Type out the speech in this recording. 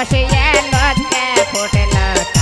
বসিয়ে লজ্জা ফুটল